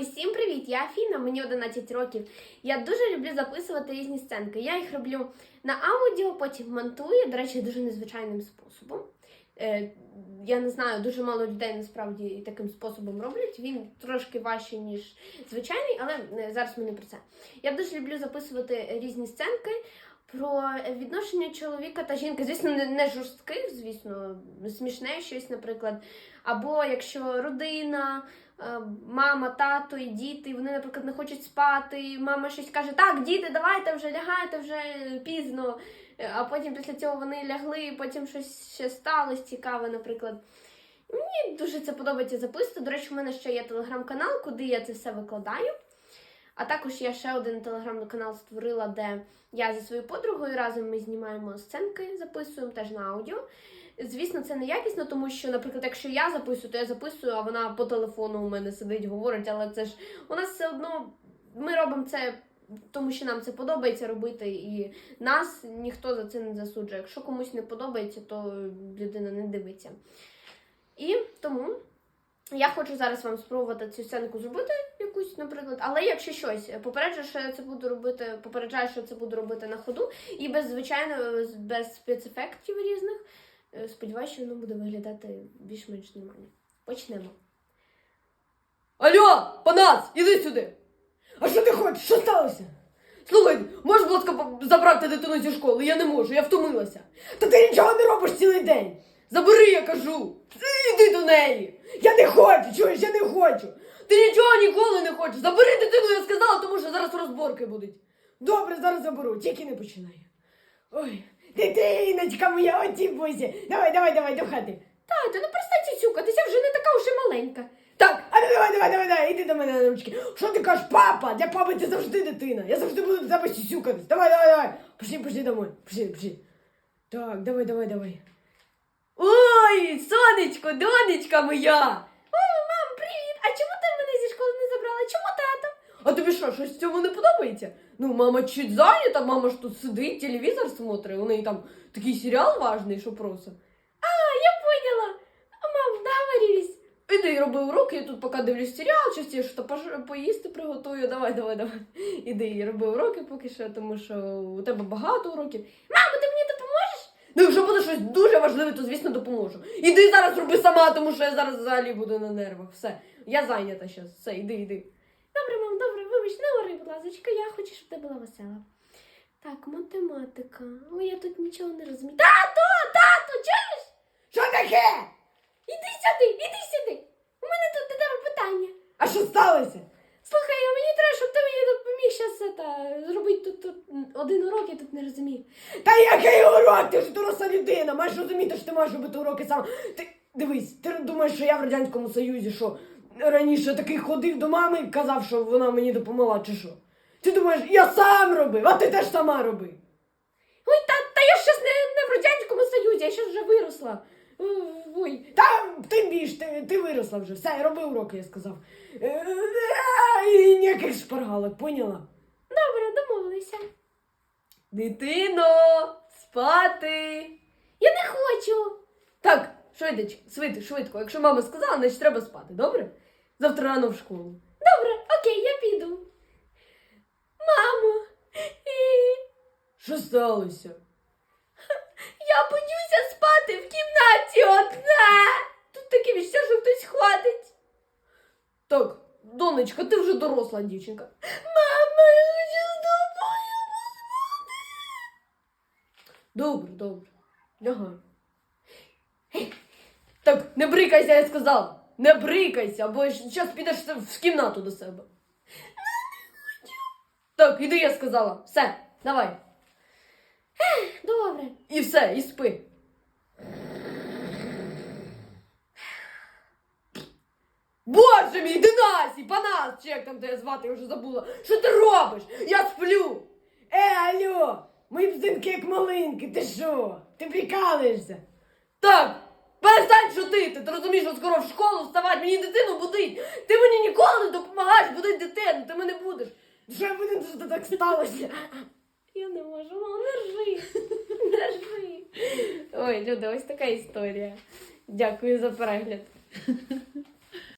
Усім привіт! Я Афіна, мені 11 років. Я дуже люблю записувати різні сценки. Я їх роблю на аудіо, потім монтую, до речі, дуже незвичайним способом. Е, я не знаю, дуже мало людей насправді таким способом роблять. Він трошки важчий, ніж звичайний, але е, зараз ми не про це. Я дуже люблю записувати різні сценки про відношення чоловіка та жінки. Звісно, не, жорстких, звісно, смішне щось, наприклад. Або якщо родина, мама, тато і діти, вони, наприклад, не хочуть спати, і мама щось каже: так, діти, давайте вже лягайте, вже пізно. Е, А потім після цього вони лягли, і потім щось ще сталося цікаве, наприклад. Мені дуже це подобається записувати. До речі, у мене ще є телеграм-канал, куди я це все викладаю. А також я ще один телеграм-канал створила, де я зі своєю подругою разом ми знімаємо сценки, записуємо теж на аудіо. Звісно, це не якісно, тому що, наприклад, якщо я записую, то я записую, а вона по телефону у мене сидить, говорить, але це ж у нас все одно ми робимо це. Тому що нам це подобається робити, і нас ніхто за це не засуджує. Якщо комусь не подобається, то людина не дивиться. І тому я хочу зараз вам спробувати цю сценку зробити якусь, наприклад. Але якщо щось, попереджую, що я це буду робити, попереджаю, що це буду робити на ходу, і без звичайно, без спецефектів різних. Е, Сподіваюся, що воно буде виглядати більш-менш нормально. Почнемо. Алло, панас, іди сюди. А що ти хочеш? Що сталося? Слухай, можеш, будь ласка, забрати дитину зі школи? Я не можу, я втомилася. Та ти нічого не робиш цілий день. Забери, я кажу. Іди до неї. Я не хочу, чуєш, я не хочу. Ти нічого ніколи не хочеш. Забери дитину, я сказала, тому що зараз розборки будуть. Добре, зараз заберу, тільки не починай. Ой, дитиночка моя, оті бузі. Давай, давай, давай, до хати. Тато, ну перестань цюцюкатися, вже не така вже маленька. Так, а ну давай, давай, давай, давай, іди до мене на ручки. Що ти кажеш, папа? Для папи ти завжди дитина. Я завжди буду до тебе сюсюкатись. Давай, давай, давай. Пішли, пішли домой. Пішли, пішли. Так, давай, давай, давай. Ой, сонечко, донечка моя. О, мам, привіт! А чому ти мене зі школи не забрала? Чому тато? А тобі що, щось в цьому не подобається? Ну, мама чуть зайнята, мама ж тут сидить, телевізор смотрить, у неї там такий серіал важний, що просто. А, я поняла. Мам, договорились. Іди роби уроки, я тут поки дивлюсь серіал, частіше що пож- поїсти приготую. Давай, давай, давай. Іди і роби уроки поки що, тому що у тебе багато уроків. Мамо, ти мені допоможеш? Ну, якщо буде щось дуже важливе, то звісно допоможу. Іди зараз роби сама, тому що я зараз взагалі буду на нервах. Все, я зайнята зараз. Все, іди, іди. Добре, мам, вибач, не ори, будь ласка, я хочу, щоб ти була весела. Так, математика. Ой, я тут нічого не розумію. Тато, тато, чуєш? Що таке? Іди сюди, іди сюди. У мене тут до тебе питання. А що сталося? Слухай, а мені треба, щоб ти мені допоміг зараз це, зробити тут, тут один урок, я тут не розумію. Та який урок? Ти ж доросла людина, маєш розуміти, що ти маєш робити уроки сам. Ти дивись, ти думаєш, що я в Радянському Союзі, що раніше такий ходив до мами і казав, що вона мені допомогла, чи що? Ти думаєш, я сам робив, а ти теж сама роби. Ой, та, та я щас не, не в Радянському Союзі, я щас вже виросла. Е, Ой, Та ти більш, ти, ти виросла вже. Все, роби уроки, я сказав. Е, І ніяких шпаргалок, поняла? добре, домовилися. Дитино, спати. Я не хочу. Так, швидко, швидко, швидко. Якщо мама сказала, значить треба спати, добре? Завтра рано в школу. Добре, окей, я піду. Мамо, Що сталося? я боюся спати в кімнаті одна. Тут таке відчуття, що хтось ходить. Так, донечка, ти вже доросла дівчинка. Мама, я хочу з тобою Добре, добре. Лягай. Так, не брикайся, я сказав. Не брикайся, бо зараз підеш в кімнату до себе. Так, іди, я сказала. Все, давай. Добре. І все, і спи. Боже мій, Динасій, Панас, чи як там тебе звати, я вже забула. Що ти робиш? Я сплю. Е, алло, мої бзинки як малинки, ти що? Ти прикалуєшся? Так, ти розумієш, що скоро в школу вставати, мені дитину будить. Ти мені ніколи не допомагаєш будити дитину, ти мене будеш. Вже мені що так сталося? Я не можу, мама, не ржи. Не ржи. Ой, люди, ось така історія. Дякую за перегляд.